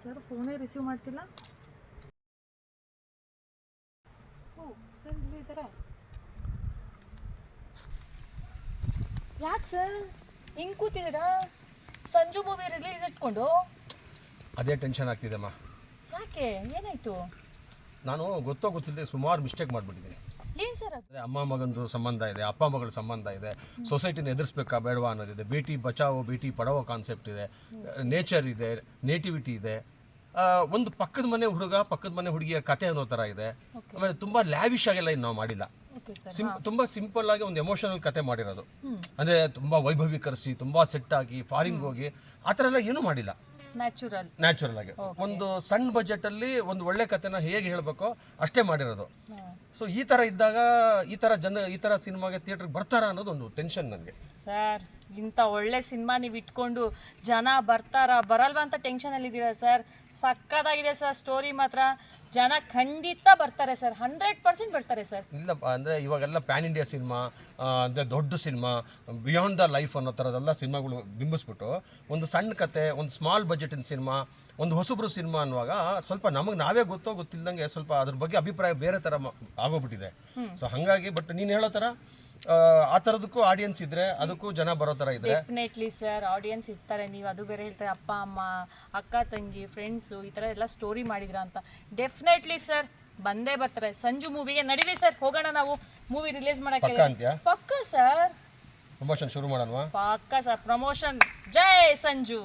Sir ಫೋನೇ receive ಮಾಡ್ತಿಲ್ಲ? ಓ sir ಇಲ್ಲಿ ಇದ್ದಾರೆ ಯಾಕೆ ಸರ್ ಹಿಂಗೆ ಕೂತಿದ್ದೀರಾ? ಸಂಜು ಮೂವಿ ರಿಲೀಸ್ ಇಟ್ಕೊಂಡು? ಅದೇ ಟೆನ್ಷನ್ ಆಗ್ತಿದೆಮ್ಮ ಯಾಕೆ? ಏನಾಯ್ತು? ನಾನು ಗೊತ್ತೋ ಗೊತ್ತಿಲ್ಲದೆ ಸುಮಾರು ಮಿಸ್ಟೇಕ್ ಮಾಡಿಬಿಟ್ಟಿದ್ದೀನಿ ಏನು ಸರ್ ಅದು ಅಂದರೆ ಅಮ್ಮ ಮಗಂದು ಸಂಬಂಧ ಇದೆ ಅಪ್ಪ ಮಗಳ ಸಂಬಂಧ ಇದೆ ಸೊಸೈಟಿನ ಎದುರಿಸ್ಬೇಕಾ ಬೇಡವಾ ಅನ್ನೋದಿದೆ. ಬೇಟಿ ಬಚಾವೋ ಬೇಟಿ ಪಡವೋ ಕಾನ್ಸೆಪ್ಟ್ ಇದೆ. ನೇಚರ್ ಇದೆ ನೇಟಿವಿಟಿ ಇದೆ. ಆ, ಒಂದು ಪಕ್ಕದ ಮನೆ ಹುಡುಗ ಪಕ್ಕದ ಮನೆ ಹುಡುಗಿಯ ಕತೆ ಅನ್ನೋ ಥರ ಇದೆ. ಆಮೇಲೆ ತುಂಬ ಲ್ಯಾವಿಶ್ ಆಗೆಲ್ಲ ಇನ್ನು ನಾವು ಮಾಡಿಲ್ಲ. ಸಿಂ ತುಂಬ ಸಿಂಪಲ್ ಆಗಿ ಒಂದು ಎಮೋಷನಲ್ ಕತೆ ಮಾಡಿರೋದು. ಅಂದ್ರೆ ಅಂದರೆ ತುಂಬ ವೈಭವೀಕರಿಸಿ ತುಂಬ ಸೆಟ್ ಆಗಿ ಫಾರಿನ್ಗೆ ಹೋಗಿ ಆ ಥರ ಎಲ್ಲ ಏನೂ ಮಾಡಿಲ್ಲ. ನ್ಯಾಚುರಲ್ ನ್ಯಾಚುರಲ್ ಆಗಿ. ಒಂದು ಸಣ್ಣ ಬಜೆಟ್ ಅಲ್ಲಿ ಒಂದು ಒಳ್ಳೆ ಕತೆನ ಹೇಗೆ ಹೇಳಬೇಕು ಅಷ್ಟೇ ಮಾಡಿರೋದು. ಸೊ ಈ ತರ ಇದ್ದಾಗ ಈ ತರ ಜನ ಈ ತರ ಸಿನಿಮಾಗೆ ಥಿಯೇಟರ್ಗೆ ಬರ್ತಾರ ಅನ್ನೋದು ಒಂದು ಟೆನ್ಷನ್ ನನಗೆ ಸರ್ ಇಂಥ ಒಳ್ಳೆ ಸಿನಿಮಾ ನೀವು ಇಟ್ಕೊಂಡು ಜನ ಬರ್ತಾರಾ? ಬರಲ್ವಾ ಅಂತ ಟೆನ್ಷನಲ್ಲಿ ಇದ್ದೀರಾ ಸರ್? ಸಕ್ಕತ್ತಾಗಿದೆ ಸರ್ ಸ್ಟೋರಿ ಮಾತ್ರ. ಜನ ಖಂಡಿತ ಬರ್ತಾರೆ ಸರ್. ಹಂಡ್ರೆಡ್ ಪರ್ಸೆಂಟ್ ಬರ್ತಾರೆ ಸರ್. ಇಲ್ಲ ಅಂದ್ರೆ ಇವಾಗೆಲ್ಲ ಪ್ಯಾನ್ ಇಂಡಿಯಾ ಸಿನಿಮಾ ಅಂದರೆ ದೊಡ್ಡ ಸಿನಿಮಾ ಬಿಯಾಂಡ್ ದ ಲೈಫ್ ಅನ್ನೋ ಥರದೆಲ್ಲ ಸಿನಿಮಾಗಳು ಬಿಂಬಿಸ್ಬಿಟ್ಟು ಒಂದು ಸಣ್ಣ ಕತೆ ಒಂದು ಸ್ಮಾಲ್ ಬಜೆಟಿನ ಸಿನಿಮಾ ಒಂದು ಹೊಸಬ್ರು ಸಿನಿಮಾ ಅನ್ನುವಾಗ ಸ್ವಲ್ಪ ನಮಗೆ ನಾವೇ ಗೊತ್ತೋ ಗೊತ್ತಿಲ್ಲದಂಗೆ ಸ್ವಲ್ಪ ಅದ್ರ ಬಗ್ಗೆ ಅಭಿಪ್ರಾಯ ಬೇರೆ ಥರ ಆಗೋಗ್ಬಿಟ್ಟಿದೆ. ಸೊ ಹಾಗಾಗಿ ಬಟ್ ನೀನು ಹೇಳೋ ಥರ ಆ, ಥರದಕ್ಕೂ ಆಡಿಯನ್ಸ್ ಇದ್ರೆ ಅದಕ್ಕೂ ಜನ ಬರೋ ತರ ಇದ್ರೆ. ಡೆಫಿನೆಟ್ಲಿ ಸರ್ ಆಡಿಯನ್ಸ್ ಇರ್ತಾರೆ ನೀವು ಅದು ಬೇರೆ ಹೇಳ್ತಾರೆ ಅಪ್ಪ ಅಮ್ಮ ಅಕ್ಕ ತಂಗಿ ಫ್ರೆಂಡ್ಸು ಈ ತರ ಎಲ್ಲ ಸ್ಟೋರಿ ಮಾಡಿದ್ರ ಅಂತ. ಡೆಫಿನೆಟ್ಲಿ ಸರ್ ಬಂದೇ ಬರ್ತಾರೆ. ಸಂಜು ಮೂವಿಗೆ ನಡೀಲಿ ಸರ್ ಹೋಗೋಣ ನಾವು. ಮೂವಿ ರಿಲೀಸ್ ಪಕ್ಕ ಮಾಡಕ್ಕೆ ಅಂತ್ಯಾ? ಪಕ್ಕ ಸರ್ ಪ್ರಮೋಷನ್ ಶುರು ಮಾಡೋಣವಾ? ಪಕ್ಕ ಸರ್ ಪ್ರಮೋಷನ್ ಜೈ ಸಂಜು.